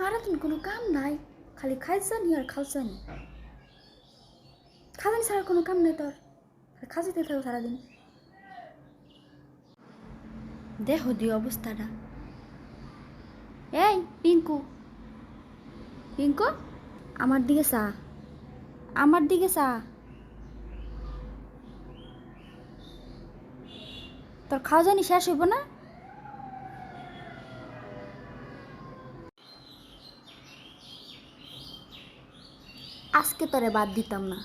সারাদিন কোনো কাম নাই খালি খাইছানি আর খাওছানি খাওয়ানি ছাড়া কোনো কাম নেই তোর খাওয়াতে থাকো সারাদিন দেহ দিয়ে অবস্থাটা এই পিঙ্কু পিঙ্কু আমার দিকে চা আমার দিকে চা তোর খাওয়া জানি শেষ হইব না আজকে তোরে বাদ দিতাম না।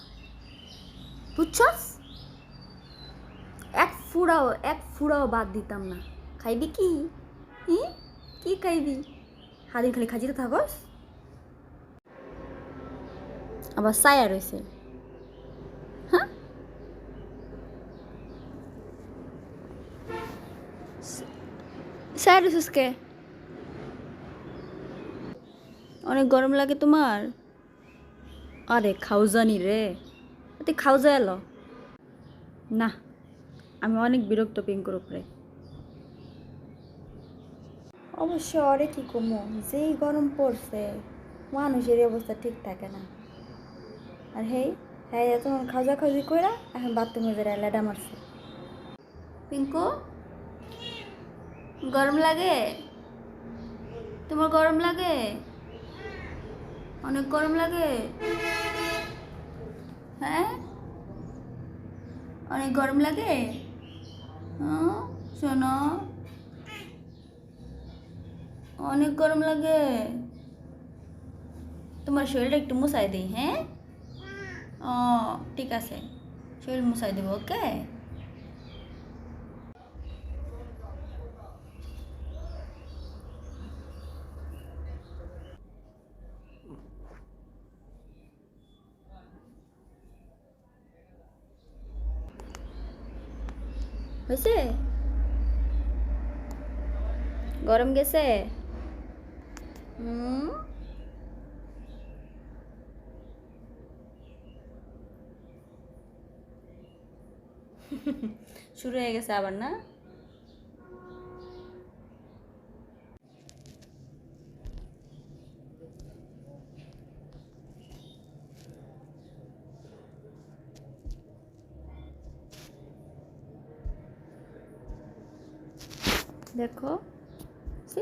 বুঝছস? এক ফুড়াও এক ফুড়াও বাদ দিতাম না। খাইবি কি? কি খাইবি? হাদিন খালি খাজিতে থাকস? আবার সায়া রয়েছে সায়া রয়েছিস কে? অনেক গরম লাগে তোমার? আরে খাউজানি রে। তুই খাউজা এলো না আমি অনেক বিরক্ত পিঙ্কুর উপরে অবশ্য অরে কি কমো যেই গরম পড়ছে মানুষের এই অবস্থা ঠিক থাকে না। আর হেই হ্যাঁ তোমার খাজা খাজি কইরা এখন বাথরুমে যারা লেডা মারছে। পিঙ্কু গরম লাগে? তোমার গরম লাগে? অনেক গরম লাগে। হ্যাঁ? অনেক গরম লাগে? হ্যাঁ? শোনো। অনেক গরম লাগে। তোমার শরীরটা একটু মুছাই দিই হ্যাঁ? ও, ঠিক আছে। শরীর মুছাই দেবো, ওকে? হয়েছে গরম গেছে? হুম শুরু হয়ে গেছে আবার না? দেখো। সি